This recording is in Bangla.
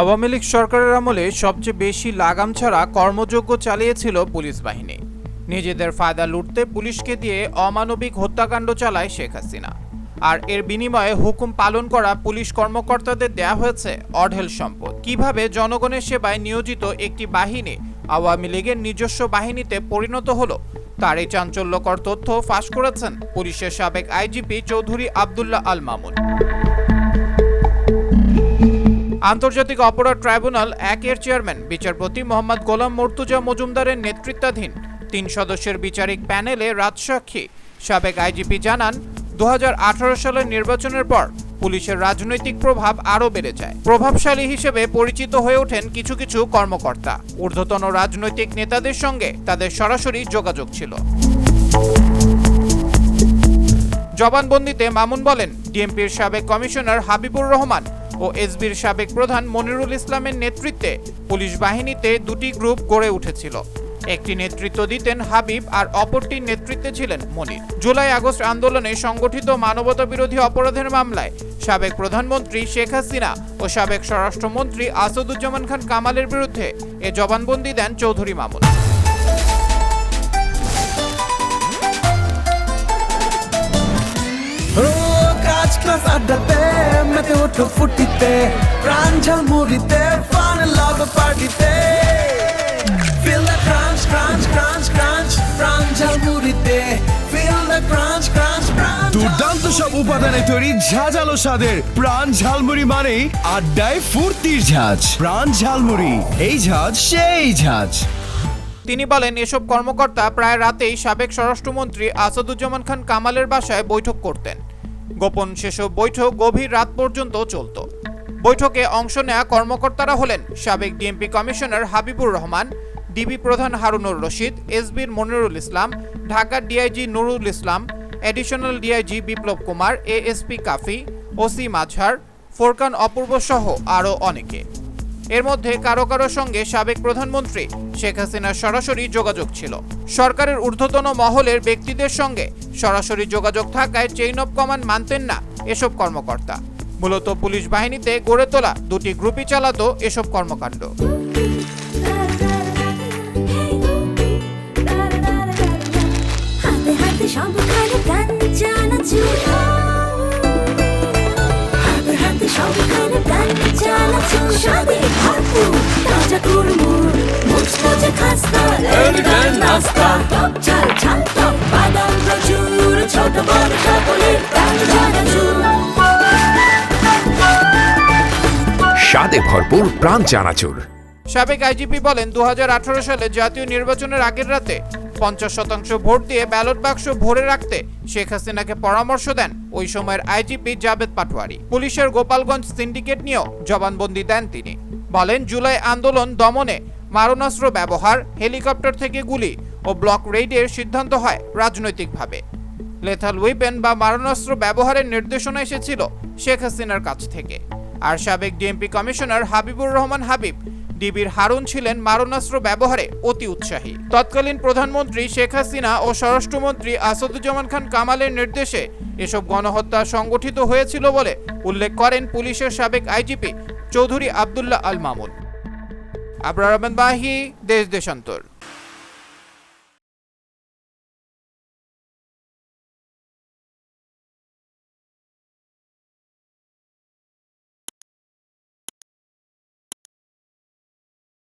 আওয়ামী লীগ সরকারের আমলে সবচেয়ে বেশি লাগাম ছাড়া কর্মযোগ্য চালিয়েছিল পুলিশ বাহিনী। নিজেদের ফায়দা লুটতে পুলিশকে দিয়ে অমানবিক হত্যাকাণ্ড চালায় শেখ হাসিনা। আর এর বিনিময়ে হুকুম পালন করা পুলিশ কর্মকর্তাদের দেয়া হয়েছে অঢেল সম্পদ। কীভাবে জনগণের সেবায় নিয়োজিত একটি বাহিনী আওয়ামী লীগের নিজস্ব বাহিনীতে পরিণত হলো তার এই চাঞ্চল্যকর তথ্য ফাঁস করেছেন পুলিশের সাবেক আইজিপি চৌধুরী আবদুল্লাহ আল মামুন। আন্তর্জাতিক অপরাধ ট্রাইব্যুনাল একের চেয়ারম্যান, বিচারপতি মোহাম্মদ গোলাম মর্তুজা মজুমদারের নেতৃত্বাধীন তিন সদস্যের বিচারিক প্যানেলে রাজসাক্ষী। সাবেক আইজিপি জানান দু হাজার আঠারো সালের নির্বাচনের পর পুলিশের রাজনৈতিক প্রভাব আরও বেড়ে যায়। প্রভাবশালী হিসেবে পরিচিত হয়ে ওঠেন কিছু কিছু কর্মকর্তা। ঊর্ধ্বতন রাজনৈতিক নেতাদের সঙ্গে তাদের সরাসরি যোগাযোগ ছিল। জবানবন্দিতে মামুন বলেন ডিএমপির সাবেক কমিশনার হাবিবুর রহমান ও এসবির সাবেক প্রধান মনিরুল ইসলামের নেতৃত্বে পুলিশ বাহিনীতে দুটি গ্রুপ গড়ে উঠেছিল। একটি নেতৃত্ব দিতেন হাবিব আর অপরটির নেতৃত্বে ছিলেন মনির। জুলাই আগস্ট আন্দোলনে সংগঠিত মানবতা বিরোধী অপরাধের মামলায় সাবেক প্রধানমন্ত্রী শেখ হাসিনা ও সাবেক স্বরাষ্ট্রমন্ত্রী আসাদুজ্জামান খান কামালের বিরুদ্ধে এ জবানবন্দি দেন চৌধুরী মামুন। কাজ ক্লাস আড্ডাতে মেতে ওঠো ফুটিতে প্রাণ ঝালমুড়িতে ফান লাভ পার্টিতে Feel the crunch, crunch, crunch, crunch প্রাণ ঝালমুড়িতে Feel the crunch, crunch, crunch দুর্দান্ত সব উপাদানে তৈরি ঝাঁঝালো স্বাদের প্রাণ ঝালমুড়ি মানেই আড্ডায় ফুর্তির ঝাঁজ। প্রাণ ঝালমুড়ি এই ঝাঁজ সেই ঝাঁজ। তিনি বলেন এসব কর্মকর্তা প্রায় রাতেই সাবেক স্বরাষ্ট্রমন্ত্রী আসাদুজ্জামান খান কামালের বাসায় বৈঠক করতেন। গোপন সেসব বৈঠক গভীর রাত পর্যন্ত চলত। বৈঠকে অংশ নেয়া কর্মকর্তারা হলেন সাবেক DMP commissioner Habibur Rahman, DB প্রধান হারুনুর রশিদ, এসবির মনিরুল ইসলাম ঢাকার DIG Nurul Islam additional DIG Biplob Kumar, ASP Kafi, OC Majhar, Forkan Apurba সহ আরও অনেকে। এর মধ্যে কারও কারও সঙ্গে সাবেক প্রধানমন্ত্রী শেখ হাসিনার সরাসরি যোগাযোগ ছিল। সরকারের ঊর্ধ্বতন মহলের ব্যক্তিদের সঙ্গে সরাসরি যোগাযোগ থাকায় চেইন অফ কমান্ড মানতেন না এসব কর্মকর্তা। মূলত পুলিশ বাহিনীতে গড়ে তোলা দুটি গ্রুপই চালাতো এসব কর্মকাণ্ড। সবখানে ভরপুর প্রাণ চানাচুর। সাবেক আইজিপি বলেন দুই হাজার আঠারো সালে জাতীয় নির্বাচনের আগের রাতে পঞ্চাশ শতাংশ ভোট দিয়ে ব্যালট বাক্স ভরে রাখতে শেখ হাসিনাকে পরামর্শ দেন ওই সময়ের আইজিপি জাবেদ পাটোয়ারি। পুলিশের গোপালগঞ্জ সিন্ডিকেট নিয়েও জবানবন্দি দেন তিনি। বলেন, জুলাই আন্দোলন দমনে মারণাস্ত্র ব্যবহার, হেলিকপ্টার থেকে গুলি ও ব্লক রেইডের সিদ্ধান্ত হয় রাজনৈতিকভাবে। লেথাল উইপেন বা মারণাস্ত্র ব্যবহারের নির্দেশনা এসেছিল শেখ হাসিনার কাছ থেকে। আর সাবেক ডিএমপি কমিশনার হাবিবুর রহমান হাবিব ডিবির হারুন ছিলেন মারণাস্ত্র ব্যবহারে অতি উৎসাহী। তৎকালীন প্রধানমন্ত্রী শেখ হাসিনা ও স্বরাষ্ট্রমন্ত্রী আসাদুজ্জামান খান কামালের নির্দেশে এসব গণহত্যা সংগঠিত হয়েছিল বলে উল্লেখ করেন পুলিশের সাবেক আইজিপি চৌধুরী আবদুল্লাহ আল মামুন। আবরার বাহি, দেশ দেশান্তর।